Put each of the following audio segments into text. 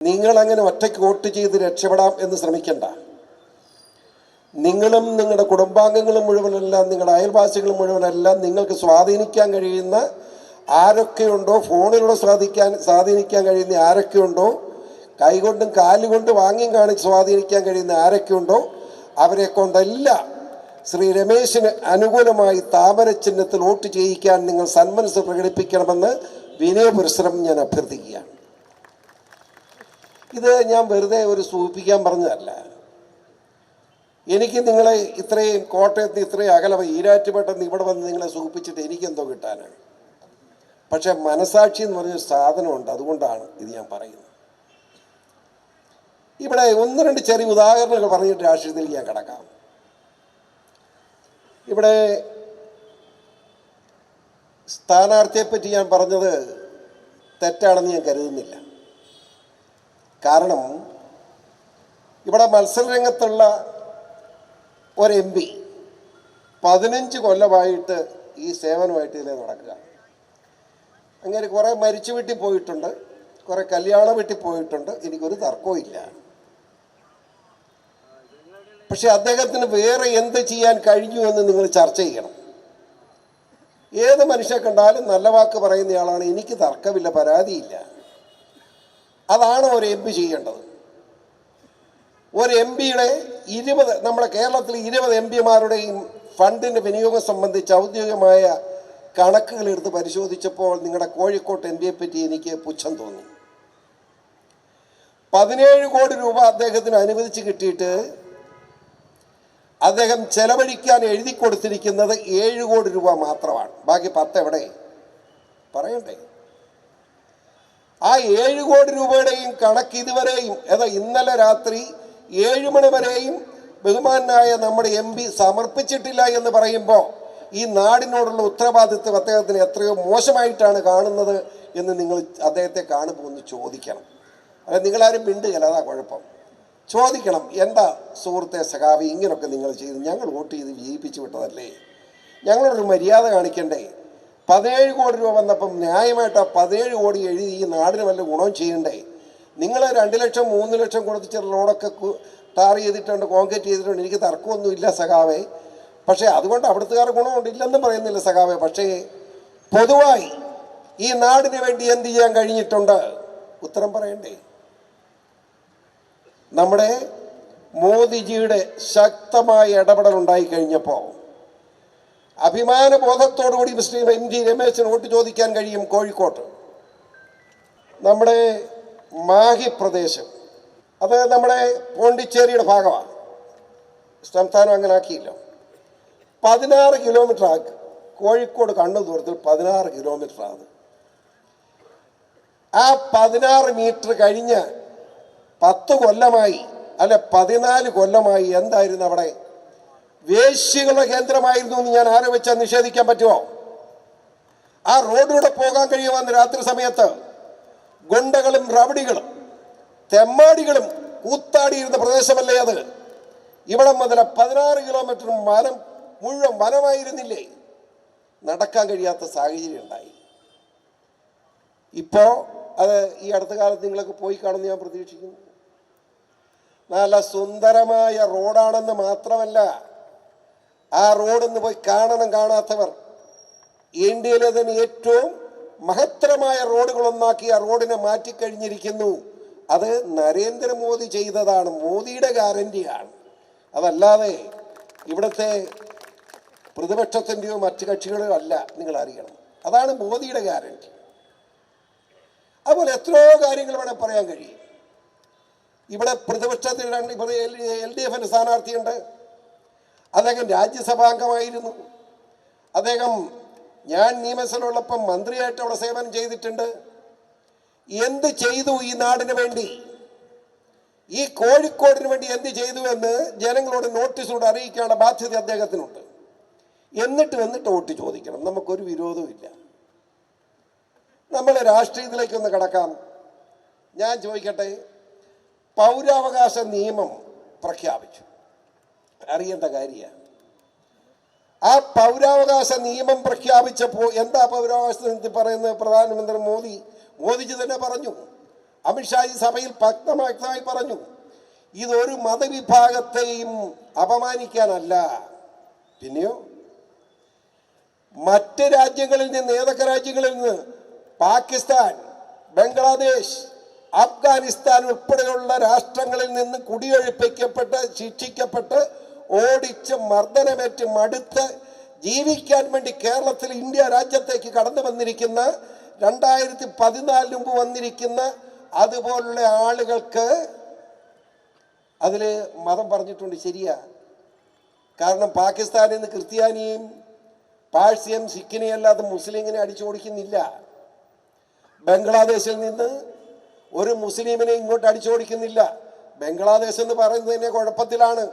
നിങ്ങൾ അങ്ങനെ ഒറ്റയ്ക്ക് വോട്ട് ചെയ്ത് രക്ഷപ്പെടാം എന്ന് ശ്രമിക്കണ്ട. നിങ്ങളും നിങ്ങളുടെ കുടുംബാംഗങ്ങളും മുഴുവനെല്ലാം നിങ്ങളുടെ അയൽവാസികളും മുഴുവനെല്ലാം നിങ്ങൾക്ക് സ്വാധീനിക്കാൻ കഴിയുന്ന ആരൊക്കെയുണ്ടോ ഫോണിലൂടെ സ്വാധീനിക്കാൻ സ്വാധീനിക്കാൻ കഴിയുന്ന ആരൊക്കെയുണ്ടോ കൈകൊണ്ടും കാലുകൊണ്ടും വാങ്ങിയും കാണിച്ച് സ്വാധീനിക്കാൻ കഴിയുന്ന ആരൊക്കെയുണ്ടോ അവരെ കൊണ്ടെല്ലാം ശ്രീ രമേശിന് അനുകൂലമായി താമര ചിഹ്നത്തിൽ വോട്ട് ചെയ്യിക്കാൻ നിങ്ങൾ സന്മനസ് പ്രകടിപ്പിക്കണമെന്ന് വിനയപുരസരം ഞാൻ അഭ്യർത്ഥിക്കുകയാണ്. ഇത് ഞാൻ വെറുതെ ഒരു സൂചിപ്പിക്കാൻ പറഞ്ഞതല്ല. എനിക്ക് നിങ്ങളെ ഇത്രയും കോട്ടയത്ത് ഇത്രയും അകലെ ഈരാറ്റുപേട്ടെന്ന് ഇവിടെ വന്ന് നിങ്ങളെ സൂചിപ്പിച്ചിട്ട് എനിക്കെന്തോ കിട്ടാനാണ്. പക്ഷെ മനസാക്ഷി എന്ന് പറഞ്ഞൊരു സാധനമുണ്ട് അതുകൊണ്ടാണ് ഇത് ഞാൻ പറയുന്നത്. ഇവിടെ ഒന്ന് രണ്ട് ചെറിയ ഉദാഹരണങ്ങൾ പറഞ്ഞിട്ട് രാഷ്ട്രീയത്തിൽ ഞാൻ കിടക്കാം. ഇവിടെ സ്ഥാനാർത്ഥിയെ പറ്റി ഞാൻ പറഞ്ഞത് തെറ്റാണെന്ന് ഞാൻ കരുതുന്നില്ല. കാരണം ഇവിടെ മത്സരരംഗത്തുള്ള ഒരു എം പി പതിനഞ്ച് കൊല്ലമായിട്ട് ഈ സേവനമായിട്ട് ഇതിലെ നടക്കുക. അങ്ങനെ കുറേ മരിച്ചു വീട്ടിൽ പോയിട്ടുണ്ട്. കുറേ കല്യാണം വീട്ടിൽ പോയിട്ടുണ്ട്. എനിക്കൊരു തർക്കവും ഇല്ല. പക്ഷെ അദ്ദേഹത്തിന് വേറെ എന്ത് ചെയ്യാൻ കഴിഞ്ഞു എന്ന് നിങ്ങൾ ചർച്ച ചെയ്യണം. ഏത് മനുഷ്യ കണ്ടാലും നല്ല വാക്ക് പറയുന്നയാളാണ്. എനിക്ക് തർക്കമില്ല പരാതിയില്ല. അതാണ് ഒരു എം പി ചെയ്യേണ്ടത്. ഒരു എം പിയുടെ ഇരുപത് നമ്മുടെ കേരളത്തിൽ ഇരുപത് എം പിമാരുടെയും ഫണ്ടിന്റെ വിനിയോഗം സംബന്ധിച്ച് ഔദ്യോഗികമായ കണക്കുകൾ എടുത്ത് പരിശോധിച്ചപ്പോൾ നിങ്ങളുടെ കോഴിക്കോട്ട് എം പിയെ പറ്റി എനിക്ക് പുച്ഛം തോന്നി. പതിനേഴ് കോടി രൂപ അദ്ദേഹത്തിന് അനുവദിച്ച് കിട്ടിയിട്ട് അദ്ദേഹം ചെലവഴിക്കാൻ എഴുതി കൊടുത്തിരിക്കുന്നത് ഏഴ് കോടി രൂപ മാത്രമാണ്. ബാക്കി പത്ത് എവിടെ? പറയണ്ടേ? ആ ഏഴ് കോടി രൂപയുടെയും കണക്ക് ഇതുവരെയും ഏതാ ഇന്നലെ രാത്രി ഏഴ് മണി വരെയും ബഹുമാനായ നമ്മുടെ എം പി സമർപ്പിച്ചിട്ടില്ല എന്ന് പറയുമ്പോൾ ഈ നാടിനോടുള്ള ഉത്തരവാദിത്വം അദ്ദേഹത്തിന് എത്രയോ മോശമായിട്ടാണ് കാണുന്നത് എന്ന് നിങ്ങൾ അദ്ദേഹത്തെ കാണുമ്പോൾ ഒന്ന് ചോദിക്കണം. അത് നിങ്ങളാരും മിണ്ടുകയല്ല അതാ കുഴപ്പം. ചോദിക്കണം എന്താ സുഹൃത്തെ സഖാവി ഇങ്ങനെയൊക്കെ നിങ്ങൾ ചെയ്ത് ഞങ്ങൾ വോട്ട് ചെയ്ത് വിജയിപ്പിച്ചു വിട്ടതല്ലേ? ഞങ്ങളൊരു മര്യാദ കാണിക്കണ്ടേ? പതിനേഴ് കോടി രൂപ വന്നപ്പം ന്യായമായിട്ട് ആ പതിനേഴ് കോടി എഴുതി ഈ നാടിന് വല്ല ഗുണം ചെയ്യണ്ടേ നിങ്ങൾ രണ്ട് ലക്ഷം മൂന്ന് ലക്ഷം കൊടുത്തിച്ച റോഡൊക്കെ ടാർ ചെയ്തിട്ടുണ്ട് കോൺക്രീറ്റ് ചെയ്തിട്ടുണ്ട്. എനിക്ക് തർക്കമൊന്നുമില്ല സഖാവേ. പക്ഷേ അതുകൊണ്ട് അവിടുത്തുകാർ ഗുണമുണ്ട്. ഇല്ലെന്ന് പറയുന്നില്ല സഖാവേ. പക്ഷേ പൊതുവായി ഈ നാടിന് വേണ്ടി എന്ത് ചെയ്യാൻ കഴിഞ്ഞിട്ടുണ്ട്? ഉത്തരം പറയണ്ടേ? നമ്മുടെ മോദിജിയുടെ ശക്തമായ ഇടപെടൽ ഉണ്ടായി കഴിഞ്ഞപ്പോൾ അഭിമാന ബോധത്തോടുകൂടി മിസ്റ്റർ എം ജി രമേശിന് വോട്ട് ചോദിക്കാൻ കഴിയും കോഴിക്കോട്ട്. നമ്മുടെ മാഹി പ്രദേശം. അത് നമ്മുടെ പോണ്ടിച്ചേരിയുടെ ഭാഗമാണ്. സംസ്ഥാനം അങ്ങനെ ആക്കിയില്ല പതിനാറ് കിലോമീറ്റർ ആക്കി കോഴിക്കോട് കണ്ണു ദൂരത്തിൽ പതിനാറ് കിലോമീറ്റർ ആണ് ആ പതിനാറ് മീറ്റർ കഴിഞ്ഞ് പത്ത് കൊല്ലമായി അല്ലെ പതിനാല് കൊല്ലമായി എന്തായിരുന്നു അവിടെ വേശ്യകളുടെ കേന്ദ്രമായിരുന്നു എന്ന് ഞാൻ ആരെ വെച്ചാൽ നിഷേധിക്കാൻ പറ്റുമോ? ആ റോഡിലൂടെ പോകാൻ കഴിയുമെന്ന് രാത്രി സമയത്ത്? ഗുണ്ടകളും റവടികളും തെമ്മാടികളും കൂത്താടിയിരുന്ന പ്രദേശമല്ലേ അത്? ഇവിടം മുതൽ പതിനാറ് കിലോമീറ്റർ വനം മുഴുവൻ വനമായിരുന്നില്ലേ? നടക്കാൻ കഴിയാത്ത സാഹചര്യം ഉണ്ടായി. ഇപ്പോൾ അത് ഈ അടുത്ത കാലത്ത് നിങ്ങളൊക്കെ പോയി കാണുമെന്ന് ഞാൻ പ്രതീക്ഷിക്കുന്നു. നല്ല സുന്ദരമായ റോഡാണെന്ന് മാത്രമല്ല ആ റോഡൊന്ന് പോയി കാണണം കാണാത്തവർ. ഇന്ത്യയിലെ തന്നെ ഏറ്റവും മഹത്തരമായ റോഡുകളൊന്നാക്കി ആ റോഡിനെ മാറ്റിക്കഴിഞ്ഞിരിക്കുന്നു. അത് നരേന്ദ്രമോദി ചെയ്തതാണ് മോദിയുടെ ഗ്യാരണ്ടിയാണ്. അതല്ലാതെ ഇവിടുത്തെ പ്രതിപക്ഷത്തിന്റെയോ മറ്റു കക്ഷികളോ അല്ല നിങ്ങൾ അറിയണം. അതാണ് മോദിയുടെ ഗ്യാരണ്ടി. അതുപോലെ എത്രയോ കാര്യങ്ങൾ ഇവിടെ പറയാൻ കഴിയും. ഇവിടെ പ്രതിപക്ഷത്തിൽ ഇവിടെ എൽ ഡി എഫിന്റെ സ്ഥാനാർത്ഥിയുണ്ട്. അദ്ദേഹം രാജ്യസഭാംഗമായിരുന്നു. അദ്ദേഹം ഞാൻ നിയമസഭയിലുള്ളപ്പം മന്ത്രിയായിട്ട് അവിടെ സേവനം ചെയ്തിട്ടുണ്ട്. എന്ത് ചെയ്തു ഈ നാടിന് വേണ്ടി? ഈ കോഴിക്കോടിന് വേണ്ടി എന്ത് ചെയ്തു എന്ന് ജനങ്ങളോട് നോട്ടീസോട് അറിയിക്കാനുള്ള ബാധ്യത അദ്ദേഹത്തിനുണ്ട്. എന്നിട്ട് വന്നിട്ട് വോട്ട് ചോദിക്കണം. നമുക്കൊരു വിരോധമില്ല ഇല്ല നമ്മൾ രാഷ്ട്രീയത്തിലേക്കൊന്ന് കടക്കാം. ഞാൻ ചോദിക്കട്ടെ? പൗരാവകാശ നിയമം പ്രഖ്യാപിച്ചു. അറിയേണ്ട കാര്യമാണ്. ആ പൗരാവകാശ നിയമം പ്രഖ്യാപിച്ചപ്പോൾ എന്താ പൗരാവകാശ നിയമത്തിൽ പറയുന്നത് പ്രധാനമന്ത്രി മോദി? മോദിജി തന്നെ പറഞ്ഞു. അമിത്ഷാ ഈ സഭയിൽ വ്യക്തമായി പറഞ്ഞു. ഇതൊരു മതവിഭാഗത്തെയും അപമാനിക്കാനല്ല. പിന്നെയോ? മറ്റ് രാജ്യങ്ങളിൽ നിന്ന് ഏതൊക്കെ രാജ്യങ്ങളിൽ നിന്ന്? പാകിസ്ഥാൻ ബംഗ്ലാദേശ് അഫ്ഗാനിസ്ഥാൻ ഉൾപ്പെടെയുള്ള രാഷ്ട്രങ്ങളിൽ നിന്ന് കുടിയൊഴിപ്പിക്കപ്പെട്ട് ശിക്ഷിക്കപ്പെട്ട് ഓടിച്ച് മർദ്ദനമേറ്റ് മടുത്ത് ജീവിക്കാൻ വേണ്ടി കേരളത്തിൽ ഇന്ത്യ രാജ്യത്തേക്ക് കടന്നു വന്നിരിക്കുന്ന രണ്ടായിരത്തി പതിനാലിന് മുമ്പ് വന്നിരിക്കുന്ന അതുപോലുള്ള ആളുകൾക്ക് അതിൽ മതം പറഞ്ഞിട്ടുണ്ട് ശരിയാ. കാരണം പാകിസ്ഥാനിൽ നിന്ന് ക്രിസ്ത്യാനിയും പാഴ്സ്യം സിഖിനെയും അല്ലാതെ മുസ്ലിങ്ങിനെ അടിച്ചോടിക്കുന്നില്ല. ബംഗ്ലാദേശിൽ നിന്ന് ഒരു മുസ്ലിമിനെ ഇങ്ങോട്ട് അടിച്ചോടിക്കുന്നില്ല. ബംഗ്ലാദേശ് എന്ന് പറയുന്നത് തന്നെ കുഴപ്പത്തിലാണ്.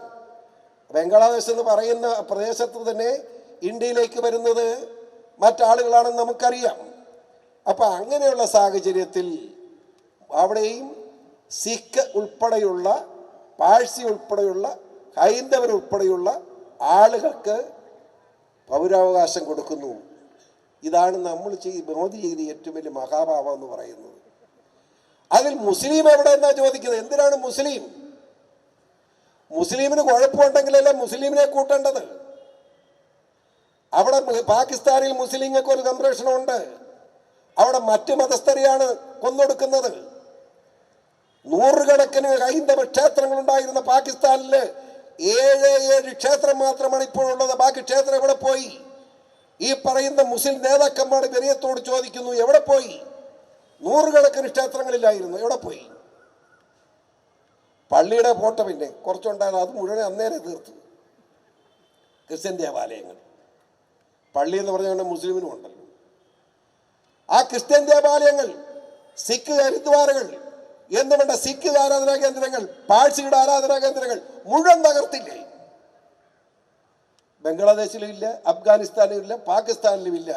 ബംഗ്ലാദേശ് എന്ന് പറയുന്ന പ്രദേശത്ത് തന്നെ ഇന്ത്യയിലേക്ക് വരുന്നത് മറ്റാളുകളാണെന്ന് നമുക്കറിയാം. അപ്പോൾ അങ്ങനെയുള്ള സാഹചര്യത്തിൽ അവിടെയും സിഖ് ഉൾപ്പെടെയുള്ള പാഴ്സി ഉൾപ്പെടെയുള്ള ഹൈന്ദവർ ഉൾപ്പെടെയുള്ള ആളുകൾക്ക് പൗരാവകാശം കൊടുക്കുന്നു. ഇതാണ് നമ്മൾ ചെയ്ത് മോദി ചെയ്ത ഏറ്റവും വലിയ മഹാഭാവം എന്ന് പറയുന്നത്. അതിൽ മുസ്ലിം എവിടെ എന്നാ ചോദിക്കുന്നത്? എന്തിനാണ് മുസ്ലിം? മുസ്ലിമിന് കുഴപ്പമുണ്ടെങ്കിലല്ലേ മുസ്ലിമിനെ കൂട്ടേണ്ടത്? അവിടെ പാകിസ്ഥാനിൽ മുസ്ലിങ്ങൾക്ക് ഒരു സംരക്ഷണമുണ്ട്. അവിടെ മറ്റു മതസ്ഥരെയാണ് കൊന്നൊടുക്കുന്നത്. നൂറുകണക്കിന് ഹൈന്ദവ ക്ഷേത്രങ്ങൾ ഉണ്ടായിരുന്ന പാകിസ്ഥാനിൽ ഏഴ് ഏഴ് ക്ഷേത്രം മാത്രമാണ് ഇപ്പോഴുള്ളത്. ബാക്കി ക്ഷേത്രം എവിടെ പോയി? ഈ പറയുന്ന മുസ്ലിം നേതാക്കന്മാർ വിനയത്തോട് ചോദിക്കുന്നു എവിടെ പോയി? നൂറുകണക്കിന് ക്ഷേത്രങ്ങളിലായിരുന്നു. എവിടെ പോയി? പള്ളിയുടെ ഫോട്ടോ പിന്നെ കുറച്ചുണ്ടായിരുന്നു. അത് മുഴുവൻ അന്നേരം തീർത്തു. ക്രിസ്ത്യൻ ദേവാലയങ്ങൾ പള്ളി എന്ന് പറഞ്ഞുകൊണ്ട് മുസ്ലിമിനും ഉണ്ടല്ലോ. ആ ക്രിസ്ത്യൻ ദേവാലയങ്ങൾ സിഖ് ഹരിദ്വാരകൾ എന്ന് വേണ്ട സിഖ് ആരാധനാ കേന്ദ്രങ്ങൾ പാഴ്സിയുടെ ആരാധനാ കേന്ദ്രങ്ങൾ മുഴുവൻ തകർത്തില്ലേ? ബംഗ്ലാദേശിലും ഇല്ല അഫ്ഗാനിസ്ഥാനിലും ഇല്ല പാകിസ്ഥാനിലും ഇല്ല.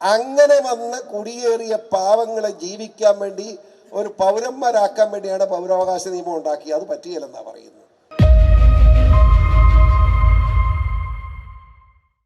അങ്ങനെ വന്ന് കുടിയേറിയ പാവങ്ങളെ ജീവിക്കാൻ വേണ്ടി ഒരു പൗരന്മാരാക്കാൻ വേണ്ടിയാണ് പൗരാവകാശ നിയമം ഉണ്ടാക്കി അത് പറ്റിയല്ലെന്നാണ് പറയുന്നത്.